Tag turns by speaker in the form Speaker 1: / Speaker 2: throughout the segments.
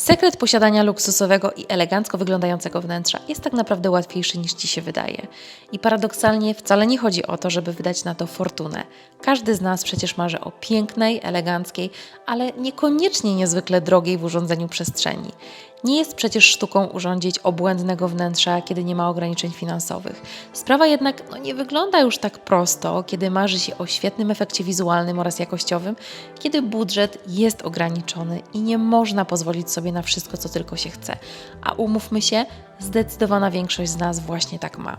Speaker 1: Sekret posiadania luksusowego i elegancko wyglądającego wnętrza jest tak naprawdę łatwiejszy niż Ci się wydaje. I paradoksalnie wcale nie chodzi o to, żeby wydać na to fortunę. Każdy z nas przecież marzy o pięknej, eleganckiej, ale niekoniecznie niezwykle drogiej w urządzeniu przestrzeni. Nie jest przecież sztuką urządzić obłędnego wnętrza, kiedy nie ma ograniczeń finansowych. Sprawa jednak no, nie wygląda już tak prosto, kiedy marzy się o świetnym efekcie wizualnym oraz jakościowym, kiedy budżet jest ograniczony i nie można pozwolić sobie na wszystko, co tylko się chce. A umówmy się, zdecydowana większość z nas właśnie tak ma.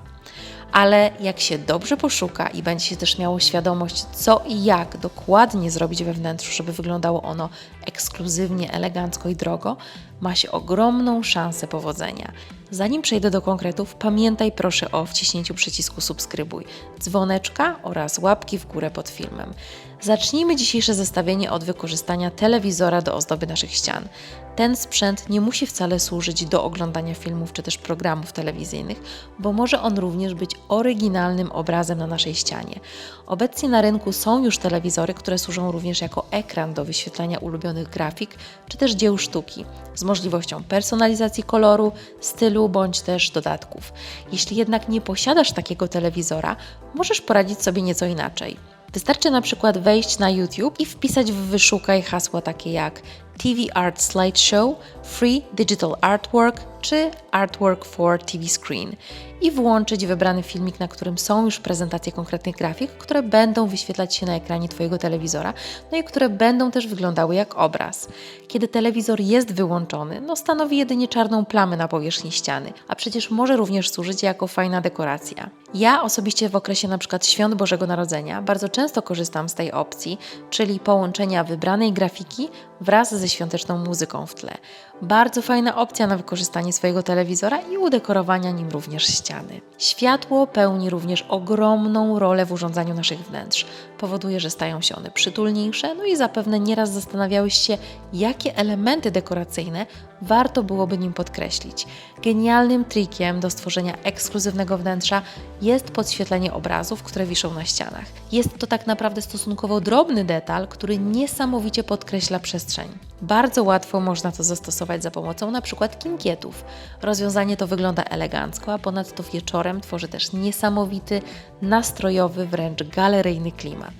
Speaker 1: Ale jak się dobrze poszuka i będzie się też miało świadomość, co i jak dokładnie zrobić we wnętrzu, żeby wyglądało ono ekskluzywnie, elegancko i drogo, ma się ogromną szansę powodzenia. Zanim przejdę do konkretów, pamiętaj proszę o wciśnięciu przycisku subskrybuj, dzwoneczka oraz łapki w górę pod filmem. Zacznijmy dzisiejsze zestawienie od wykorzystania telewizora do ozdoby naszych ścian. Ten sprzęt nie musi wcale służyć do oglądania filmów czy też programów telewizyjnych, bo może on również być oryginalnym obrazem na naszej ścianie. Obecnie na rynku są już telewizory, które służą również jako ekran do wyświetlania ulubionych grafik czy też dzieł sztuki, z możliwością personalizacji koloru, stylu bądź też dodatków. Jeśli jednak nie posiadasz takiego telewizora, możesz poradzić sobie nieco inaczej. Wystarczy na przykład wejść na YouTube i wpisać w wyszukaj hasła takie jak TV Art Slideshow, Free Digital Artwork czy Artwork for TV Screen i włączyć wybrany filmik, na którym są już prezentacje konkretnych grafik, które będą wyświetlać się na ekranie Twojego telewizora, no i które będą też wyglądały jak obraz. Kiedy telewizor jest wyłączony, no stanowi jedynie czarną plamę na powierzchni ściany, a przecież może również służyć jako fajna dekoracja. Ja osobiście w okresie przykład Świąt Bożego Narodzenia bardzo często korzystam z tej opcji, czyli połączenia wybranej grafiki wraz ze świąteczną muzyką w tle. Bardzo fajna opcja na wykorzystanie swojego telewizora i udekorowania nim również ściany. Światło pełni również ogromną rolę w urządzaniu naszych wnętrz. Powoduje, że stają się one przytulniejsze, no i zapewne nieraz zastanawiałeś się, jakie elementy dekoracyjne warto byłoby nim podkreślić. Genialnym trikiem do stworzenia ekskluzywnego wnętrza jest podświetlenie obrazów, które wiszą na ścianach. Jest to tak naprawdę stosunkowo drobny detal, który niesamowicie podkreśla przestrzeń. Bardzo łatwo można to zastosować za pomocą przykład kinkietów. Rozwiązanie to wygląda elegancko, a ponadto wieczorem tworzy też niesamowity, nastrojowy, wręcz galeryjny klimat.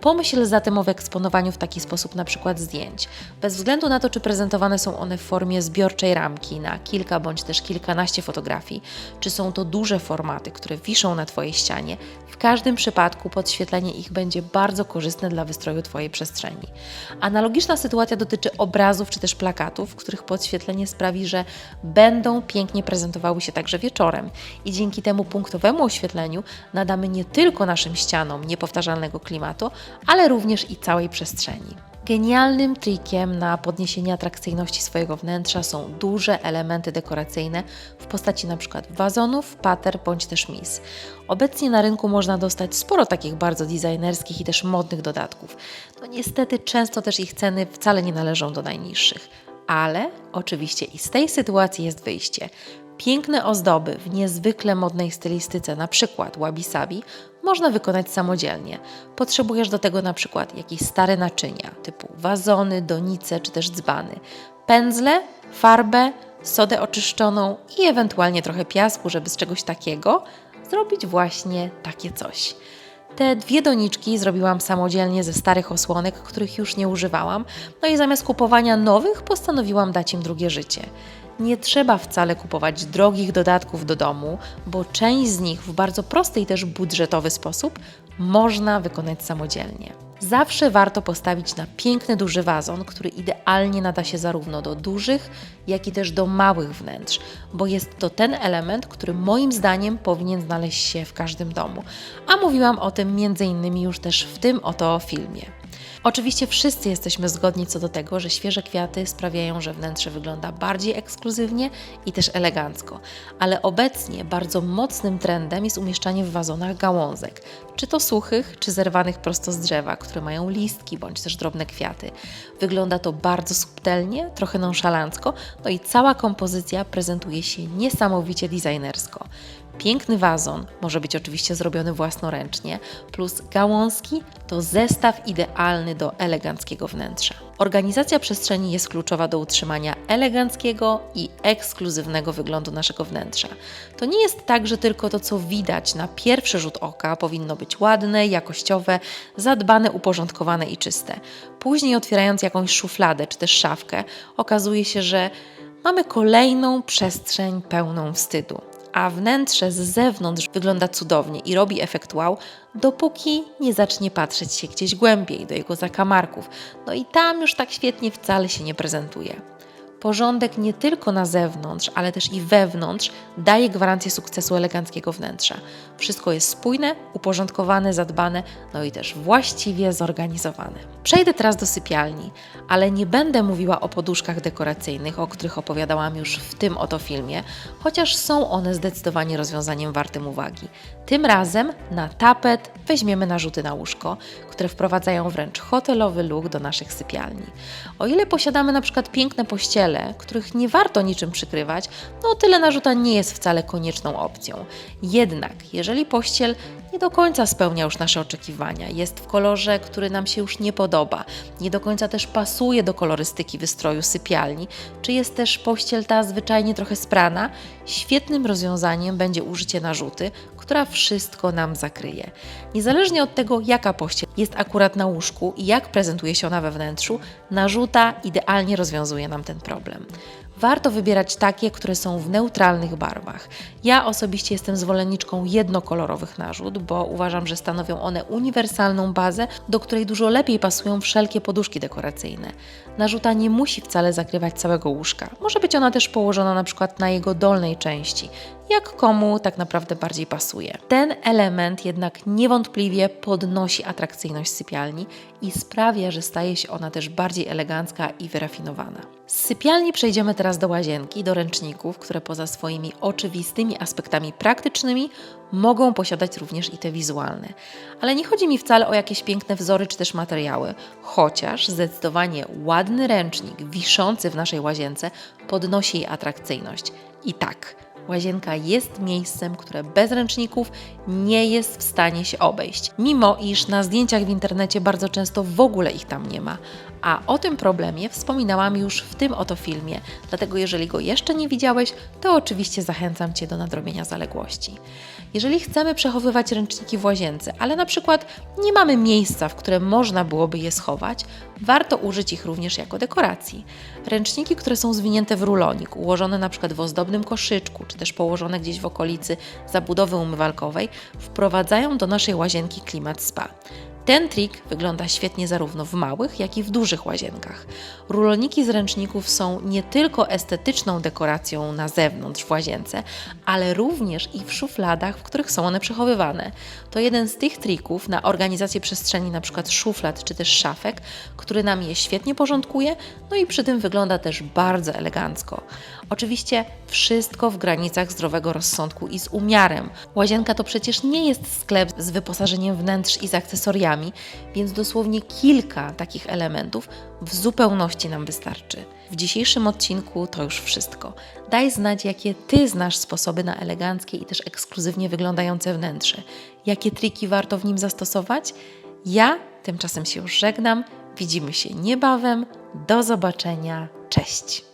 Speaker 1: Pomyśl zatem o wyeksponowaniu w taki sposób na przykład zdjęć. Bez względu na to, czy prezentowane są one w formie zbiorczej ramki na kilka bądź też kilkanaście fotografii, czy są to duże formaty, które wiszą na Twojej ścianie, w każdym przypadku podświetlenie ich będzie bardzo korzystne dla wystroju Twojej przestrzeni. Analogiczna sytuacja dotyczy obrazów czy też plakatów, których podświetlenie sprawi, że będą pięknie prezentowały się także wieczorem i dzięki temu punktowemu oświetleniu nadamy nie tylko naszym ścianom niepowtarzalnego klimatu, ale również i całej przestrzeni. Genialnym trikiem na podniesienie atrakcyjności swojego wnętrza są duże elementy dekoracyjne w postaci np. wazonów, pater bądź też mis. Obecnie na rynku można dostać sporo takich bardzo designerskich i też modnych dodatków. No niestety często też ich ceny wcale nie należą do najniższych. Ale oczywiście i z tej sytuacji jest wyjście. Piękne ozdoby w niezwykle modnej stylistyce, na przykład wabi-sabi, można wykonać samodzielnie. Potrzebujesz do tego na przykład jakieś stare naczynia, typu wazony, donice czy też dzbany, pędzle, farbę, sodę oczyszczoną i ewentualnie trochę piasku, żeby z czegoś takiego zrobić właśnie takie coś. Te dwie doniczki zrobiłam samodzielnie ze starych osłonek, których już nie używałam, no i zamiast kupowania nowych postanowiłam dać im drugie życie. Nie trzeba wcale kupować drogich dodatków do domu, bo część z nich w bardzo prosty i też budżetowy sposób można wykonać samodzielnie. Zawsze warto postawić na piękny duży wazon, który idealnie nada się zarówno do dużych, jak i też do małych wnętrz, bo jest to ten element, który moim zdaniem powinien znaleźć się w każdym domu. A mówiłam o tym między innymi już też w tym oto filmie. Oczywiście wszyscy jesteśmy zgodni co do tego, że świeże kwiaty sprawiają, że wnętrze wygląda bardziej ekskluzywnie i też elegancko, ale obecnie bardzo mocnym trendem jest umieszczanie w wazonach gałązek, czy to suchych, czy zerwanych prosto z drzewa, które mają listki bądź też drobne kwiaty. Wygląda to bardzo subtelnie, trochę nonszalancko, no i cała kompozycja prezentuje się niesamowicie designersko. Piękny wazon może być oczywiście zrobiony własnoręcznie, plus gałązki to zestaw idealny do eleganckiego wnętrza. Organizacja przestrzeni jest kluczowa do utrzymania eleganckiego i ekskluzywnego wyglądu naszego wnętrza. To nie jest tak, że tylko to, co widać na pierwszy rzut oka, powinno być ładne, jakościowe, zadbane, uporządkowane i czyste. Później, otwierając jakąś szufladę czy też szafkę, okazuje się, że mamy kolejną przestrzeń pełną wstydu a wnętrze z zewnątrz wygląda cudownie i robi efekt wow, dopóki nie zacznie patrzeć się gdzieś głębiej do jego zakamarków. No i tam już tak świetnie wcale się nie prezentuje. Porządek nie tylko na zewnątrz, ale też i wewnątrz daje gwarancję sukcesu eleganckiego wnętrza. Wszystko jest spójne, uporządkowane, zadbane, no i też właściwie zorganizowane. Przejdę teraz do sypialni, ale nie będę mówiła o poduszkach dekoracyjnych, o których opowiadałam już w tym oto filmie, chociaż są one zdecydowanie rozwiązaniem wartym uwagi. Tym razem na tapet weźmiemy narzuty na łóżko, które wprowadzają wręcz hotelowy look do naszych sypialni. O ile posiadamy na przykład piękne pościele, których nie warto niczym przykrywać, no tyle narzuta nie jest wcale konieczną opcją. Jednak, jeżeli pościel nie do końca spełnia już nasze oczekiwania, jest w kolorze, który nam się już nie podoba, nie do końca też pasuje do kolorystyki wystroju sypialni, czy jest też pościel ta zwyczajnie trochę sprana, świetnym rozwiązaniem będzie użycie narzuty, która wszystko nam zakryje. Niezależnie od tego, jaka pościel jest akurat na łóżku i jak prezentuje się ona we wnętrzu, narzuta idealnie rozwiązuje nam ten problem. Warto wybierać takie, które są w neutralnych barwach. Ja osobiście jestem zwolenniczką jednokolorowych narzut, bo uważam, że stanowią one uniwersalną bazę, do której dużo lepiej pasują wszelkie poduszki dekoracyjne. Narzuta nie musi wcale zakrywać całego łóżka. Może być ona też położona na przykład na jego dolnej części, jak komu tak naprawdę bardziej pasuje. Ten element jednak niewątpliwie podnosi atrakcyjność sypialni i sprawia, że staje się ona też bardziej elegancka i wyrafinowana. Z sypialni przejdziemy teraz do łazienki, do ręczników, które poza swoimi oczywistymi aspektami praktycznymi mogą posiadać również i te wizualne. Ale nie chodzi mi wcale o jakieś piękne wzory czy też materiały, chociaż zdecydowanie ładny ręcznik wiszący w naszej łazience podnosi jej atrakcyjność. I tak, Łazienka jest miejscem, które bez ręczników nie jest w stanie się obejść, mimo iż na zdjęciach w internecie bardzo często w ogóle ich tam nie ma. A o tym problemie wspominałam już w tym oto filmie, dlatego jeżeli go jeszcze nie widziałeś, to oczywiście zachęcam Cię do nadrobienia zaległości. Jeżeli chcemy przechowywać ręczniki w łazience, ale na przykład nie mamy miejsca, w którym można byłoby je schować, warto użyć ich również jako dekoracji. Ręczniki, które są zwinięte w rulonik, ułożone na przykład w ozdobnym koszyczku, czy też położone gdzieś w okolicy zabudowy umywalkowej, wprowadzają do naszej łazienki klimat spa. Ten trik wygląda świetnie zarówno w małych, jak i w dużych łazienkach. Ruloniki z ręczników są nie tylko estetyczną dekoracją na zewnątrz w łazience, ale również i w szufladach, w których są one przechowywane. To jeden z tych trików na organizację przestrzeni np. szuflad czy też szafek, który nam je świetnie porządkuje, no i przy tym wygląda też bardzo elegancko. Oczywiście wszystko w granicach zdrowego rozsądku i z umiarem. Łazienka to przecież nie jest sklep z wyposażeniem wnętrz i z akcesoriami, więc dosłownie kilka takich elementów w zupełności nam wystarczy. W dzisiejszym odcinku to już wszystko. Daj znać, jakie Ty znasz sposoby na eleganckie i też ekskluzywnie wyglądające wnętrze. Jakie triki warto w nim zastosować? Ja tymczasem się już żegnam. Widzimy się niebawem. Do zobaczenia. Cześć.